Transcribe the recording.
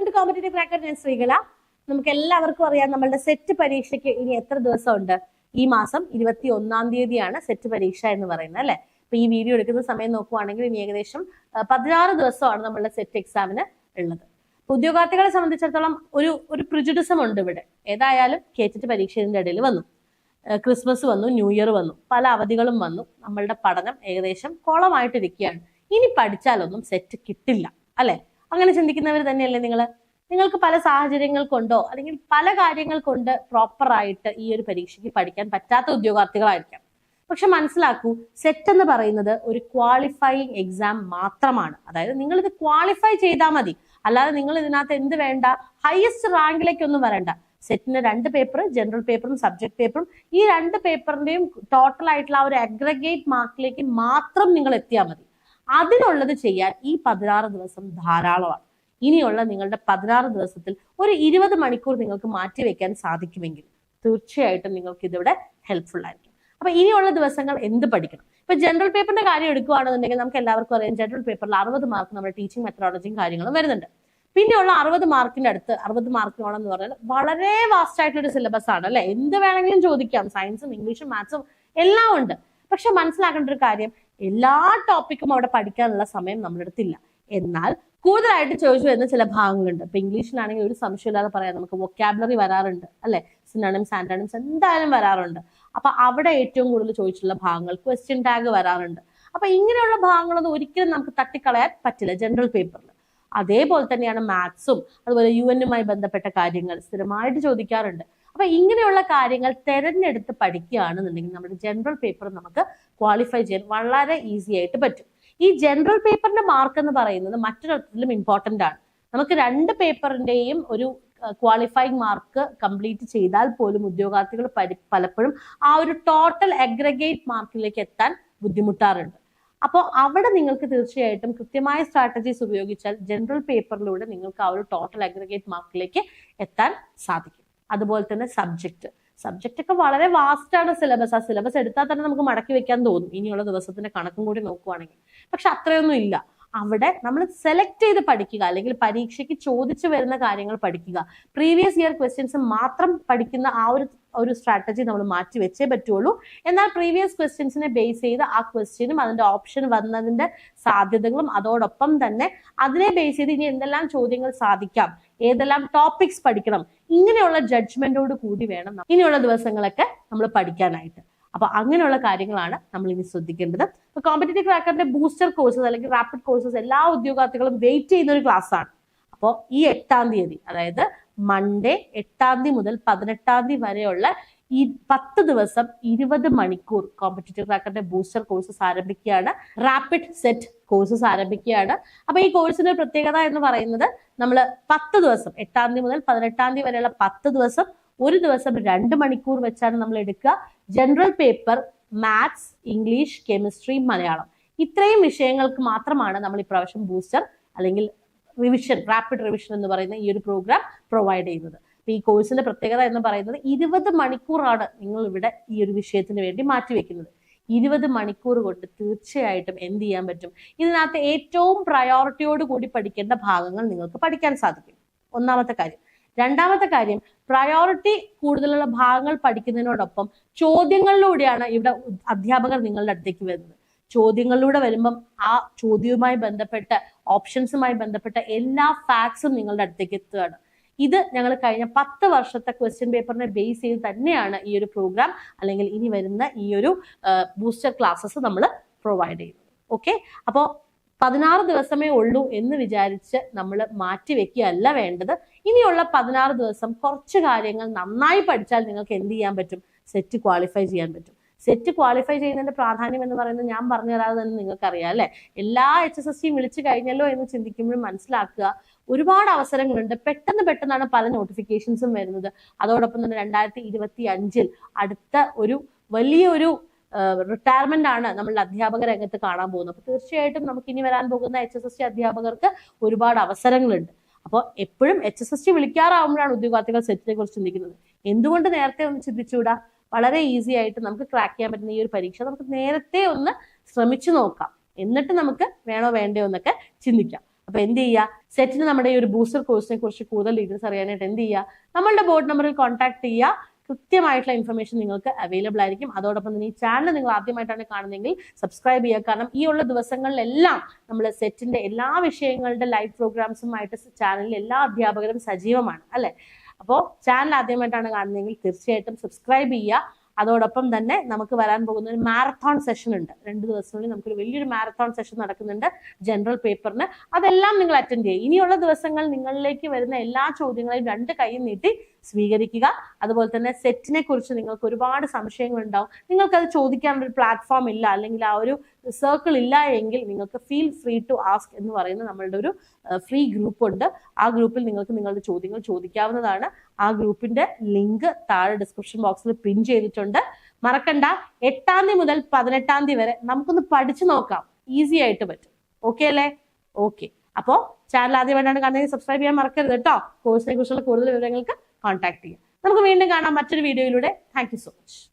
Welcome to competitive cracker ഞാൻ ശ്രീകല നമുക്ക് എല്ലാവർക്കും അറിയാം നമ്മളുടെ സെറ്റ് പരീക്ഷയ്ക്ക് ഇനി എത്ര ദിവസമുണ്ട്? ഈ മാസം ഇരുപത്തി ഒന്നാം തീയതിയാണ് സെറ്റ് പരീക്ഷ എന്ന് പറയുന്നത് അല്ലെ? അപ്പൊ ഈ വീഡിയോ എടുക്കുന്ന സമയം നോക്കുവാണെങ്കിൽ ഇനി ഏകദേശം പതിനാറ് ദിവസമാണ് നമ്മളുടെ സെറ്റ് എക്സാമിന് ഉള്ളത്. ഉദ്യോഗാർത്ഥികളെ സംബന്ധിച്ചിടത്തോളം ഒരു ഒരു പ്രിജുഡിസം ഉണ്ട് ഇവിടെ. ഏതായാലും കേറ്റിട്ട് പരീക്ഷയുടെ ഇടയിൽ വന്നു. ക്രിസ്മസ് വന്നു ന്യൂ ഇയർ വന്നു പല അവധികളും വന്നു. നമ്മളുടെ പഠനം ഏകദേശം കോളമായിട്ടിരിക്കുകയാണ്. ഇനി പഠിച്ചാലൊന്നും സെറ്റ് കിട്ടില്ല അല്ലെ? അങ്ങനെ ചിന്തിക്കുന്നവർ തന്നെയല്ലേ നിങ്ങൾ നിങ്ങൾക്ക് പല സാഹചര്യങ്ങൾ കൊണ്ടോ അല്ലെങ്കിൽ പല കാര്യങ്ങൾ കൊണ്ട് പ്രോപ്പറായിട്ട് ഈ ഒരു പരീക്ഷയ്ക്ക് പഠിക്കാൻ പറ്റാത്ത ഉദ്യോഗാർത്ഥികളായിരിക്കാം. പക്ഷെ മനസ്സിലാക്കൂ സെറ്റ് എന്ന് പറയുന്നത് ഒരു ക്വാളിഫയിങ് എക്സാം മാത്രമാണ്. അതായത് നിങ്ങൾ ഇത് ക്വാളിഫൈ ചെയ്താൽ മതി. അല്ലാതെ നിങ്ങൾ ഇതിനകത്ത് എന്ത് വേണ്ട? ഹയസ്റ്റ് റാങ്കിലേക്കൊന്നും വരണ്ട. സെറ്റിന് രണ്ട് പേപ്പർ ജനറൽ പേപ്പറും സബ്ജക്ട് പേപ്പറും ഈ രണ്ട് പേപ്പറിന്റെയും ടോട്ടൽ ആയിട്ടുള്ള ആ ഒരു അഗ്രഗേറ്റ് മാർക്കിലേക്ക് മാത്രം നിങ്ങൾ എത്തിയാൽ മതി. അതിനുള്ളത് ചെയ്യാൻ ഈ പതിനാറ് ദിവസം ധാരാളമാണ്. ഇനിയുള്ള നിങ്ങളുടെ പതിനാറ് ദിവസത്തിൽ ഒരു ഇരുപത് മണിക്കൂർ നിങ്ങൾക്ക് മാറ്റി വെക്കാൻ സാധിക്കുമെങ്കിൽ തീർച്ചയായിട്ടും നിങ്ങൾക്ക് ഇതിവിടെ ഹെൽപ്ഫുൾ ആയിരിക്കും. അപ്പൊ ഇനിയുള്ള ദിവസങ്ങൾ എന്ത് പഠിക്കണം? ഇപ്പൊ ജനറൽ പേപ്പറിന്റെ കാര്യം എടുക്കുകയാണെന്നുണ്ടെങ്കിൽ നമുക്ക് എല്ലാവർക്കും അറിയാം ജനറൽ പേപ്പറിൽ അറുപത് മാർക്ക് നമ്മുടെ ടീച്ചിങ് മെത്തഡോളജിയും കാര്യങ്ങളും വരുന്നുണ്ട്. പിന്നെയുള്ള അറുപത് മാർക്കിന്റെ അടുത്ത് അറുപത് മാർക്കിനോളം എന്ന് പറഞ്ഞാൽ വളരെ വാസ്റ്റ് ആയിട്ടുള്ള ഒരു സിലബസ് ആണ് അല്ലെ? എന്ത് വേണമെങ്കിലും ചോദിക്കാം. സയൻസും ഇംഗ്ലീഷും മാത്സും എല്ലാം ഉണ്ട്. പക്ഷെ മനസ്സിലാക്കേണ്ട ഒരു കാര്യം എല്ലാ ടോപ്പിക്കും അവിടെ പഠിക്കാനുള്ള സമയം നമ്മളെടുത്തില്ല എന്നാൽ കൂടുതലായിട്ട് ചോദിച്ചു വരുന്ന ചില ഭാഗങ്ങളുണ്ട്. ഇപ്പൊ ഇംഗ്ലീഷിലാണെങ്കിൽ ഒരു സംശയമില്ലാതെ പറയാം. നമുക്ക് വൊക്കാബുലറി വരാറുണ്ട് അല്ലെ? സിനണിംസ് ആന്റണിംസ് എന്തായാലും വരാറുണ്ട്. അപ്പൊ അവിടെ ഏറ്റവും കൂടുതൽ ചോദിച്ചിട്ടുള്ള ഭാഗങ്ങൾ ക്വസ്റ്റ്യൻ ടാഗ് വരാറുണ്ട്. അപ്പൊ ഇങ്ങനെയുള്ള ഭാഗങ്ങളൊന്നും ഒരിക്കലും നമുക്ക് തട്ടിക്കളയാൻ പറ്റില്ല ജനറൽ പേപ്പറിൽ അതേപോലെ തന്നെയാണ് മാത്സും അതുപോലെ യു എന്നുമായി ബന്ധപ്പെട്ട കാര്യങ്ങൾ സ്ഥിരമായിട്ട് ചോദിക്കാറുണ്ട്. അപ്പൊ ഇങ്ങനെയുള്ള കാര്യങ്ങൾ തെരഞ്ഞെടുത്ത് പഠിക്കുകയാണെന്നുണ്ടെങ്കിൽ നമ്മുടെ ജനറൽ പേപ്പർ നമുക്ക് ക്വാളിഫൈ ചെയ്യാൻ വളരെ ഈസി ആയിട്ട് പറ്റും. ഈ ജനറൽ പേപ്പറിന്റെ മാർക്ക് എന്ന് പറയുന്നത് മറ്റൊരർത്ഥത്തിലും ഇമ്പോർട്ടന്റ് ആണ്. നമുക്ക് രണ്ട് പേപ്പറിന്റെയും ഒരു ക്വാളിഫൈങ് മാർക്ക് കംപ്ലീറ്റ് ചെയ്താൽ പോലും ഉദ്യോഗാർത്ഥികൾ പലപ്പോഴും ആ ഒരു ടോട്ടൽ അഗ്രഗേറ്റ് മാർക്കിലേക്ക് എത്താൻ ബുദ്ധിമുട്ടാറുണ്ട്. അപ്പോൾ അവിടെ നിങ്ങൾക്ക് തീർച്ചയായിട്ടും കൃത്യമായ സ്ട്രാറ്റജീസ് ഉപയോഗിച്ചാൽ ജനറൽ പേപ്പറിലൂടെ നിങ്ങൾക്ക് ആ ഒരു ടോട്ടൽ അഗ്രഗേറ്റ് മാർക്കിലേക്ക് എത്താൻ സാധിക്കും. അതുപോലെ തന്നെ സബ്ജക്റ്റ് സബ്ജക്റ്റ് ഒക്കെ വളരെ വാസ്റ്റ് ആണ് സിലബസ് ആ സിലബസ് എടുത്താൽ തന്നെ നമുക്ക് മടക്കി വെക്കാൻ തോന്നും. ഇനിയുള്ള ദിവസത്തിന്റെ കണക്കും കൂടി നോക്കുവാണെങ്കിൽ. പക്ഷെ അത്രയൊന്നും ഇല്ല. അവിടെ നമ്മൾ സെലക്ട് ചെയ്ത് പഠിക്കുക. അല്ലെങ്കിൽ പരീക്ഷയ്ക്ക് ചോദിച്ചു വരുന്ന കാര്യങ്ങൾ പഠിക്കുക. പ്രീവിയസ് ഇയർ ക്വസ്റ്റ്യൻസ് മാത്രം പഠിക്കുന്ന ആ ഒരു ഒരു സ്ട്രാറ്റജി നമ്മൾ മാറ്റി വെച്ചേ പറ്റുള്ളൂ. എന്നാൽ പ്രീവിയസ് ക്വസ്റ്റ്യൻസിനെ ബേസ് ചെയ്ത് ആ ക്വസ്റ്റ്യനും അതിന്റെ ഓപ്ഷൻ വന്നതിന്റെ സാധ്യതകളും അതോടൊപ്പം തന്നെ അതിനെ ബേസ് ചെയ്ത് ഇനി എന്തെല്ലാം ചോദ്യങ്ങൾ സാധിക്കാം ഏതെല്ലാം ടോപ്പിക്സ് പഠിക്കണം ഇങ്ങനെയുള്ള ജഡ്ജ്മെന്റോട് കൂടി വേണം. ഇനിയുള്ള ദിവസങ്ങളൊക്കെ നമ്മൾ പഠിക്കാനായിട്ട്. അപ്പൊ അങ്ങനെയുള്ള കാര്യങ്ങളാണ് നമ്മൾ ഇനി ശ്രദ്ധിക്കേണ്ടത്. അപ്പൊ കോമ്പറ്റേറ്റീവ് ക്രാക്കറിന്റെ ബൂസ്റ്റർ കോഴ്സസ് അല്ലെങ്കിൽ റാപ്പിഡ് കോഴ്സസ് എല്ലാ ഉദ്യോഗാർത്ഥികളും വെയിറ്റ് ചെയ്യുന്ന ഒരു ക്ലാസ് ആണ്. അപ്പോൾ ഈ എട്ടാം തീയതി അതായത് മൺഡേ എട്ടാം തീയതി മുതൽ പതിനെട്ടാം തീയതി വരെയുള്ള ഈ പത്ത് ദിവസം ഇരുപത് മണിക്കൂർ കോമ്പറ്റേറ്റീവ് ക്രാക്കറിന്റെ ബൂസ്റ്റർ കോഴ്സസ് ആരംഭിക്കുകയാണ്. റാപ്പിഡ് സെറ്റ് കോഴ്സസ് ആരംഭിക്കുകയാണ്. അപ്പൊ ഈ കോഴ്സിന്റെ പ്രത്യേകത എന്ന് പറയുന്നത് നമ്മൾ പത്ത് ദിവസം എട്ടാം തീയതി മുതൽ പതിനെട്ടാം തീയതി വരെയുള്ള പത്ത് ദിവസം ഒരു ദിവസം രണ്ട് മണിക്കൂർ വെച്ചാണ് നമ്മൾ എടുക്കുക. General paper maths English chemistry Malayalam ഇത്രയും വിഷയങ്ങൾക്ക് മാത്രമാണ് നമ്മൾ ഈ പ്രാവശ്യം ബൂസ്റ്റർ അല്ലെങ്കിൽ റിവിഷൻ റാപ്പിഡ് റിവിഷൻ എന്ന് പറയുന്ന ഈ ഒരു പ്രോഗ്രാം പ്രൊവൈഡ് ചെയ്യുന്നത്. ഈ കോഴ്സിന്റെ പ്രത്യേകത എന്ന് പറയുന്നത് ഇരുപത് മണിക്കൂറാണ് നിങ്ങൾ ഇവിടെ ഈ ഒരു വിഷയത്തിന് വേണ്ടി മാറ്റിവെക്കുന്നത് ഇരുപത് മണിക്കൂർ കൊണ്ട് തീർച്ചയായിട്ടും എന്ത് ചെയ്യാൻ പറ്റും? ഇതിനകത്ത് ഏറ്റവും പ്രയോറിറ്റിയോട് കൂടി പഠിക്കേണ്ട ഭാഗങ്ങൾ നിങ്ങൾക്ക് പഠിക്കാൻ സാധിക്കും. ഒന്നാമത്തെ കാര്യം. രണ്ടാമത്തെ കാര്യം പ്രയോറിറ്റി കൂടുതലുള്ള ഭാഗങ്ങൾ പഠിക്കുന്നതിനോടൊപ്പം ചോദ്യങ്ങളിലൂടെയാണ് ഇവിടെ അധ്യാപകർ നിങ്ങളുടെ അടുത്തേക്ക് വരുന്നത്. ചോദ്യങ്ങളിലൂടെ വരുമ്പം ആ ചോദ്യവുമായി ബന്ധപ്പെട്ട ഓപ്ഷൻസുമായി ബന്ധപ്പെട്ട എല്ലാ ഫാക്ട്സും നിങ്ങളുടെ അടുത്തേക്ക് എത്തുകയാണ്. ഇത് ഞങ്ങൾ കഴിഞ്ഞ പത്ത് വർഷത്തെ ക്വസ്റ്റ്യൻ പേപ്പറിനെ ബേസ് ചെയ്ത് തന്നെയാണ് ഈ ഒരു പ്രോഗ്രാം അല്ലെങ്കിൽ ഇനി വരുന്ന ഈ ഒരു ബൂസ്റ്റർ ക്ലാസ്സസ് നമ്മൾ പ്രൊവൈഡ് ചെയ്യുന്നത്. ഓക്കെ അപ്പോൾ പതിനാറ് ദിവസമേ ഉള്ളൂ എന്ന് വിചാരിച്ച് നമ്മൾ മാറ്റി വെക്കുകയല്ല വേണ്ടത്. ഇനിയുള്ള പതിനാറ് ദിവസം കുറച്ച് കാര്യങ്ങൾ നന്നായി പഠിച്ചാൽ നിങ്ങൾക്ക് എന്ത് ചെയ്യാൻ പറ്റും? സെറ്റ് ക്വാളിഫൈ ചെയ്യാൻ പറ്റും. സെറ്റ് ക്വാളിഫൈ ചെയ്യുന്നതിന്റെ പ്രാധാന്യം എന്ന് പറയുന്നത് ഞാൻ പറഞ്ഞു തരാതെ തന്നെ നിങ്ങൾക്കറിയാം അല്ലെ? എല്ലാ എച്ച് എസ് എസ് സിയും വിളിച്ചു കഴിഞ്ഞല്ലോ എന്ന് ചിന്തിക്കുമ്പോഴും മനസ്സിലാക്കുക. ഒരുപാട് അവസരങ്ങളുണ്ട്. പെട്ടെന്ന് പെട്ടെന്നാണ് പല നോട്ടിഫിക്കേഷൻസും വരുന്നത്. അതോടൊപ്പം തന്നെ രണ്ടായിരത്തി ഇരുപത്തി അഞ്ചിൽ അടുത്ത ഒരു വലിയൊരു റിട്ടയർമെന്റ് ആണ് നമ്മൾ അധ്യാപക രംഗത്ത് കാണാൻ പോകുന്നത്. അപ്പൊ തീർച്ചയായിട്ടും നമുക്ക് ഇനി വരാൻ പോകുന്ന എച്ച് എസ് എസ് സി അധ്യാപകർക്ക് ഒരുപാട് അവസരങ്ങളുണ്ട്. അപ്പോൾ എപ്പോഴും എച്ച് എസ് എസ് സി വിളിക്കാറാവുമ്പോഴാണ് ഉദ്യോഗാർത്ഥികൾ സെറ്റിനെ കുറിച്ച് ചിന്തിക്കുന്നത്. എന്തുകൊണ്ട് നേരത്തെ ഒന്ന് ചിന്തിച്ചുകൂടാ? വളരെ ഈസി ആയിട്ട് നമുക്ക് ക്രാക്ക് ചെയ്യാൻ പറ്റുന്ന ഈ ഒരു പരീക്ഷ നമുക്ക് നേരത്തെ ഒന്ന് ശ്രമിച്ചു നോക്കാം. എന്നിട്ട് നമുക്ക് വേണോ വേണ്ടയോ എന്നൊക്കെ ചിന്തിക്കാം. അപ്പൊ എന്ത് ചെയ്യുക സെറ്റിന് നമ്മുടെ ഈ ഒരു ബൂസ്റ്റർ കോഴ്സിനെ കുറിച്ച് കൂടുതൽ ഡീറ്റെയിൽസ് അറിയാനായിട്ട് എന്ത് ചെയ്യുക നമ്മളുടെ ബോർഡ് നമ്പറിൽ കോൺടാക്ട് ചെയ്യുക കൃത്യമായിട്ടുള്ള ഇൻഫർമേഷൻ നിങ്ങൾക്ക് അവൈലബിൾ ആയിരിക്കും. അതോടൊപ്പം തന്നെ ഈ ചാനൽ നിങ്ങൾ ആദ്യമായിട്ടാണ് കാണുന്നതെങ്കിൽ സബ്സ്ക്രൈബ് ചെയ്യുക. കാരണം ഈ ഉള്ള ദിവസങ്ങളിലെല്ലാം നമ്മൾ സെറ്റിന്റെ എല്ലാ വിഷയങ്ങളുടെ ലൈവ് പ്രോഗ്രാംസുമായിട്ട് ചാനലിൽ എല്ലാ അധ്യാപകരും സജീവമാണ്. അല്ലെ? അപ്പോൾ ചാനൽ ആദ്യമായിട്ടാണ് കാണുന്നതെങ്കിൽ തീർച്ചയായിട്ടും സബ്സ്ക്രൈബ് ചെയ്യുക. അതോടൊപ്പം തന്നെ നമുക്ക് വരാൻ പോകുന്ന ഒരു മാരത്തോൺ സെഷൻ ഉണ്ട്. രണ്ട് ദിവസത്തിനുള്ളിൽ നമുക്കൊരു വലിയൊരു മാരത്തോൺ സെഷൻ നടക്കുന്നുണ്ട് ജനറൽ പേപ്പറിന് അതെല്ലാം നിങ്ങൾ അറ്റൻഡ് ചെയ്യുക. ഇനിയുള്ള ദിവസങ്ങൾ നിങ്ങളിലേക്ക് വരുന്ന എല്ലാ ചോദ്യങ്ങളെയും രണ്ട് കൈ നീട്ടി സ്വീകരിക്കുക. അതുപോലെ തന്നെ സെറ്റിനെ കുറിച്ച് നിങ്ങൾക്ക് ഒരുപാട് സംശയങ്ങൾ ഉണ്ടാവും നിങ്ങൾക്കത് ചോദിക്കാനുള്ള ഒരു പ്ലാറ്റ്ഫോം ഇല്ല. അല്ലെങ്കിൽ ആ ഒരു സർക്കിൾ ഇല്ല എങ്കിൽ നിങ്ങൾക്ക് ഫീൽ ഫ്രീ ടു ആസ്ക് എന്ന് പറയുന്ന നമ്മളുടെ ഒരു ഫ്രീ ഗ്രൂപ്പ് ഉണ്ട്. ആ ഗ്രൂപ്പിൽ നിങ്ങൾക്ക് നിങ്ങളുടെ ചോദ്യങ്ങൾ ചോദിക്കാവുന്നതാണ്. ആ ഗ്രൂപ്പിന്റെ ലിങ്ക് താഴെ ഡിസ്ക്രിപ്ഷൻ ബോക്സിൽ പിൻ ചെയ്തിട്ടുണ്ട്. മറക്കണ്ട. എട്ടാം തീയതി മുതൽ പതിനെട്ടാം തീയതി വരെ നമുക്കൊന്ന് പഠിച്ചു നോക്കാം. ഈസി ആയിട്ട് പറ്റും. ഓക്കെ അല്ലേ? ഓക്കെ അപ്പോ ചാനൽ ആദ്യമായിട്ടാണ് കാണുന്നത് സബ്സ്ക്രൈബ് ചെയ്യാൻ മറക്കരുത് കേട്ടോ. കോഴ്സിനെ കുറിച്ചുള്ള കൂടുതൽ വിവരങ്ങൾക്ക് കോൺടാക്ട് ചെയ്യാം. നമുക്ക് വീണ്ടും കാണാം മറ്റൊരു വീഡിയോയിലൂടെ. Thank so much